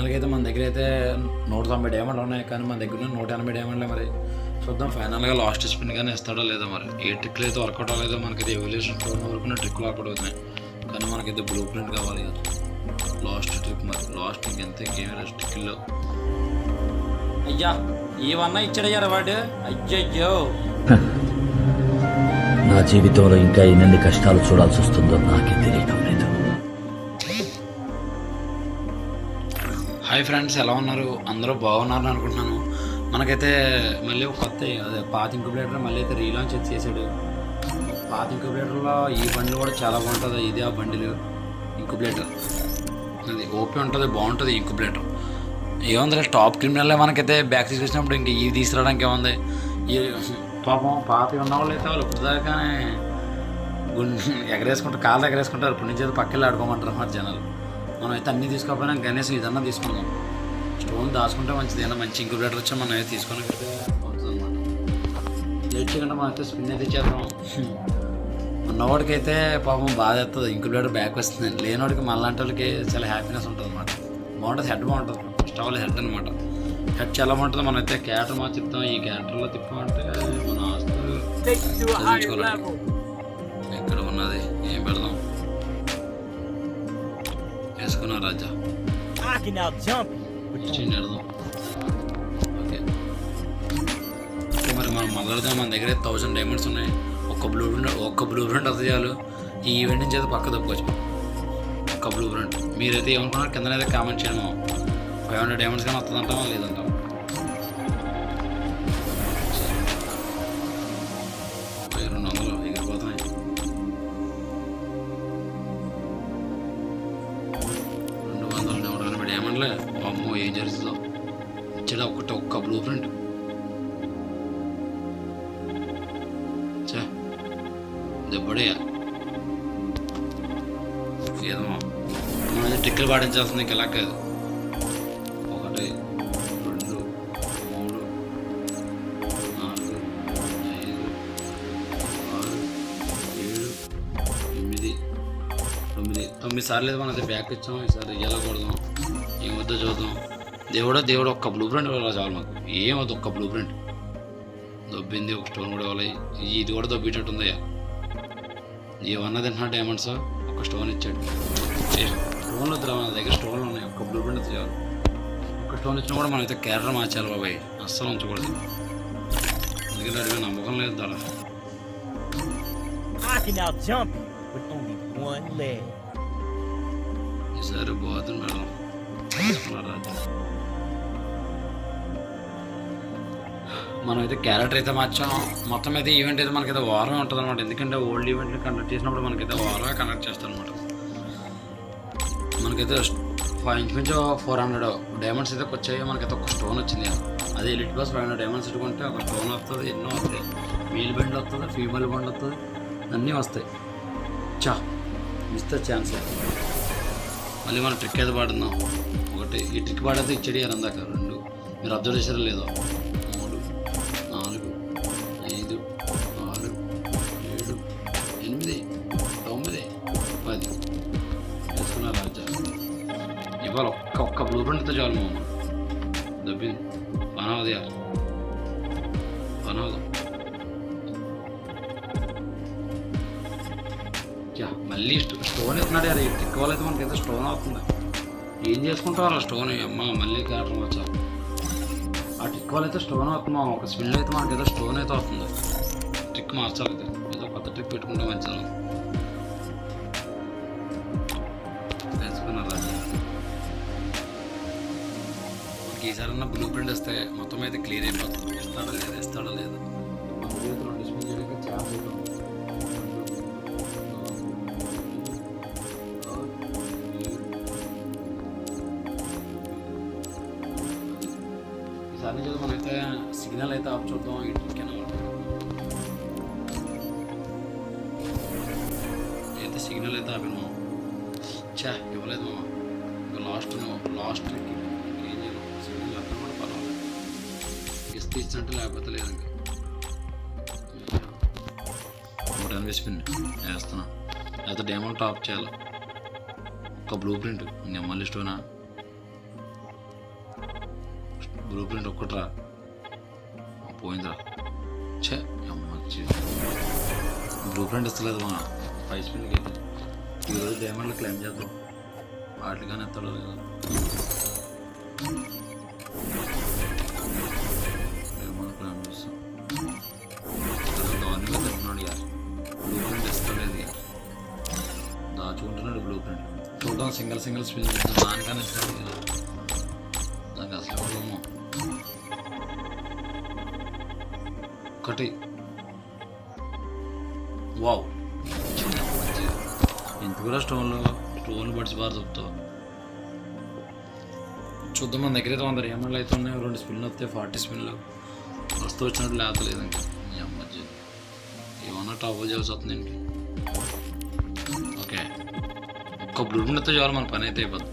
ఫైనల్గా అయితే మన దగ్గర అయితే నూట తొంభై డైమండ్లు ఉన్నాయి కానీ మన దగ్గర నూట ఎనభై డైమండ్లే మరి. చూద్దాం ఫైనల్గా లాస్ట్ స్పిన్ కానీ ఇస్తాడో లేదో మరి. ఏ ట్రిక్లు అయితే వర్కౌట్ అవ్వలేదో మనకి ఇది ఎవల్యూషన్ ఫోన్ వరకు ట్రిక్లు వర్కౌట్ అవుతున్నాయి. కానీ మనకైతే బ్లూ ప్రింట్ కావాలి కదా. లాస్ట్ ట్రిక్ మరి. లాస్ట్ ఇంకెంత గేమ్ ట్రిక్లో అయ్యా ఏమన్నా ఇచ్చాడయ్యారా వాడు అయ్యయ్యో. నా జీవితంలో ఇంకా ఎన్ని కష్టాలు చూడాల్సి వస్తుందో నాకే తెలియదు. హాయ్ ఫ్రెండ్స్ ఎలా ఉన్నారు? అందరూ బాగున్నారు అనుకుంటున్నాను. మనకైతే మళ్ళీ ఒక కొత్త అదే పాత ఇంక్యుబులేటర్ మళ్ళీ అయితే రీలాంచ్ అయితే చేశాడు పాత ఇంక్యుబులేటర్లో ఈ బండి కూడా చాలా బాగుంటుంది. ఇది ఆ బండిలు ఇంక్యుబులేటర్ అది ఓపీ ఉంటుంది బాగుంటుంది ఇంక్యుబులేటర్ ఏముంది టాప్ క్రిమినల్ మనకైతే బ్యాక్ తీసుకొచ్చినప్పుడు ఇంక ఇవి తీసుకురావడానికి ఏముంది? ఈ పాపం పాత ఉన్న వాళ్ళు అయితే వాళ్ళు ఇప్పటిదాకానే గుండె ఎగరేసుకుంటారు కాళ్ళు ఎగరేసుకుంటారు ఇప్పుడు నుంచి అయితే పక్కకి ఆడుకోమంటారు అన్నమాట జనాలు. మనం అయితే అన్నీ తీసుకోకపోయినా కనీసం ఇదన్నా తీసుకుందాం. స్టోన్ దాచుకుంటే మంచిది. ఏదైనా మంచి ఇంక్యుబేటర్ వచ్చి మనం అయితే తీసుకొని అవుతుంది అనమాట లేట్ చేయకుండా మనం అయితే స్పిన్ అయితే చేద్దాం. ఉన్నవాడికి అయితే పాపం బాధ అవుతుంది ఇంక్యుబేటర్ బ్యాక్ వస్తుంది లేనివాడికి మనలాంటి వాళ్ళకి చాలా హ్యాపీనెస్ ఉంటుంది అనమాట బాగుంటుంది. హెడ్ బాగుంటుంది. ఫస్ట్ ఆఫ్ ఆల్ హెడ్ అనమాట హెడ్ చాలా బాగుంటుంది. మనం అయితే క్యారెక్టర్ మా తిప్పుతాం ఈ క్యారెక్టర్లో తిప్పామంటే మన ఆస్తులు చదివించుకోవాలి ఎక్కడ ఉన్నది? ఏం పెడదాం? వేసుకున్నా రాజా. ఓకే. మరి మనం మొదలుదా. మన దగ్గర థౌసండ్ డైమండ్స్ ఉన్నాయి. ఒక్క బ్లూ ప్రింట్ ఒక్క బ్లూ ప్రింట్ వస్తే చాలు. ఈ ఈవెంట్ నుంచి అయితే పక్క తప్పుకోవచ్చు. ఒక్క బ్లూ ప్రింట్ మీరైతే ఏమనుకున్నారు కిందనైతే కామెంట్ చేయడం ఫైవ్ హండ్రెడ్ డైమండ్స్ కానీ వస్తుందంటామా లేదంటాం ఇచ్చాడు ఒకటి ఒక్క బ్లూ ప్రింట్ చే దెబ్బడయ్యా ఏదో మనం టిక్కలు పాటించాల్సింది ఇంకా ఇలా కాదు ఒకటి రెండు మూడు నాలుగు ఐదు ఆరు ఏడు ఎనిమిది తొమ్మిది తొమ్మిది సార్లు అయితే మనకి బ్యాక్ ఇచ్చాం ఈసారి ఎలా కొడదాం ఏమొద్దో చూద్దాం దేవుడో దేవుడు ఒక్క బ్లూ ప్రింట్ ఇవ్వాలి చాలు మాకు. ఏమవుతుంది ఒక్క బ్లూ ప్రింట్ దొబ్బింది ఒక స్టోన్ కూడా ఇవ్వాలి ఇది కూడా దొబ్బేటట్టు ఉందయ్యా ఏమన్నా తింటున్నా డైమండ్స్ ఒక స్టోన్ ఇచ్చాడు. స్టోన్లు వద్దురా మన దగ్గర స్టోన్లు ఉన్నాయి. ఒక్క బ్లూ ప్రింట్ చాలు. ఒక స్టోన్ ఇచ్చినా కూడా మనం అయితే క్యారెక్టర్ మార్చాలి బాబాయ్. అస్సలు ఉంచకూడదు. ఎందుకంటే అడిగిన నమ్మకం లేదు ధర. ఈసారి బాగుంది మేడం. మనం అయితే క్యారెక్టర్ అయితే మార్చాం. మొత్తం అయితే ఈవెంట్ అయితే మనకైతే వారమే ఉంటుంది అనమాట ఎందుకంటే ఓల్డ్ ఈవెంట్లు కండక్ట్ చేసినప్పుడు మనకైతే వారమే కండక్ట్ చేస్తాను అనమాట మనకైతే ఫైవ్ ఇంచుమించు ఫోర్ హండ్రెడ్ డైమండ్స్ అయితే వచ్చాయి. మనకైతే ఒక స్టోన్ వచ్చింది. అదే elite pass five hundred diamonds ఇట్టుకుంటే ఒక స్టోన్ వస్తుంది ఎన్నో వస్తాయి మేల్ బండ్ వస్తుంది ఫీమేల్ బండ్ వస్తుంది. అన్నీ వస్తాయి. చా ఇస్తే ఛాన్స్ మళ్ళీ మనం ట్రిక్ అయితే పాడుతున్నాం. ఒకటి ఈ ట్రిక్ పాడైతే ఇచ్చేది అందాక రెండు. మీరు అబ్జర్వ్ చేసారో లేదో. ఇవాళ ఒక్క ఒక్క బ్లూ ప్రింట్తో చాలు మామ. దబ్బింది పనవది పనవదు యా, మళ్ళీ స్టోన్ ఇస్తున్నాడు యారు ఈ మనకి అయితే స్టోన్ అవుతుంది ఏం చేసుకుంటారు ఆ స్టోన్ అమ్మ మళ్ళీ క్యారెక్టర్ వచ్చా. ఆ టిక్ అయితే స్టోన్ అవుతుంది ఒక స్పిన్ అయితే మనకి ఏదో స్టోన్ అయితే అవుతుంది ట్రిక్ మార్చాలి అయితే. ఏదో కొత్త ట్రిక్ పెట్టుకుంటే మంచిది. మనకి ఈసారి బ్లూ ప్రింట్ వస్తే మొత్తం అయితే క్లియర్ అయిపోతుంది. ఇస్తాడో లేదు ఇస్తాడో లేదు. డిస్ప్లే ఈసారి మనం అయితే సిగ్నల్ అయితే ఆఫ్ చూద్దాం ఈ ట్రిక్ అయితే సిగ్నల్ అయితే ఆపాను చా ఇవ్వలేదు మామ. లాస్ట్ లాస్ట్ ట్రిక్ ఇస్తే ఇచ్చినట్టు లేకపోతే లేదు ఒకటి నూట స్పిన్ వేస్తున్నా. లేకపోతే డేమో టాప్ చేయాలి. ఒక బ్లూ ప్రింట్ ఇంకా మళ్ళీ స్టోనా బ్లూ ప్రింట్ ఒక్కట్రా. పోయిందిరా. చే. బ్లూ ప్రింట్ ఇస్తలేదు మా ఫైవ్ స్పిన్కి వెళ్ళి. ఈరోజు డైమండ్లు క్లైమ్ చేద్దాం. వాటికి కానీ ఎత్తడం లేదు సింగిల్ సింగిల్ స్పిన్ చేద్దాం దానికన్నా దానికి అసలు ఇవ్వలేము ఒకటి. వావ్. ఎందుకు కూడా స్టోన్లు స్టోన్లు పడిచి బాగా చెప్తావు. చూద్దాం మన దగ్గర అయితే వంద ఏమన్నా అయితే ఉన్నాయి. రెండు స్పిన్లు వస్తాయి ఫార్టీ స్పిన్లు. వస్తూ వచ్చినట్టు లేతలేదు ఇంకా. ఏమన్నా టాప్ చేయాల్సి వస్తుంది ఏంటి ఒక్క బ్లూ అయితే చాలు మన పని అయితే అయిపోతుంది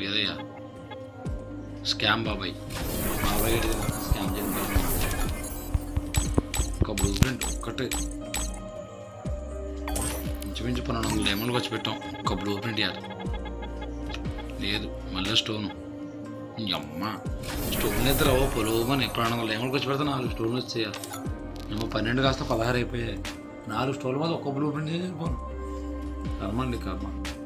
లేదయ్యా. స్కామ్ బాబాయ్. బాబాయ్ స్కామ్ చేయండి ఒక బ్లూ ప్రింట్ ఒక్కటే. ఇంచుమించు పన్నెండు వందల డైమండ్కి వచ్చి పెట్టాం. ఒక బ్లూ ప్రింట్ యాడ్ లేదు మళ్ళీ స్టోను అమ్మ స్టోన్ అయితే రావో పొలవమని పన్నెండు వందల డైమండ్కి వచ్చి పెడితే నాలుగు స్టోన్లు వచ్చేయాలి మేము పన్నెండు కాస్త పదహారు అయిపోయాయి. నాలుగు స్టోన్ల మీద ఒక్క బ్లూ ప్రింట్ చేసి normalny karma.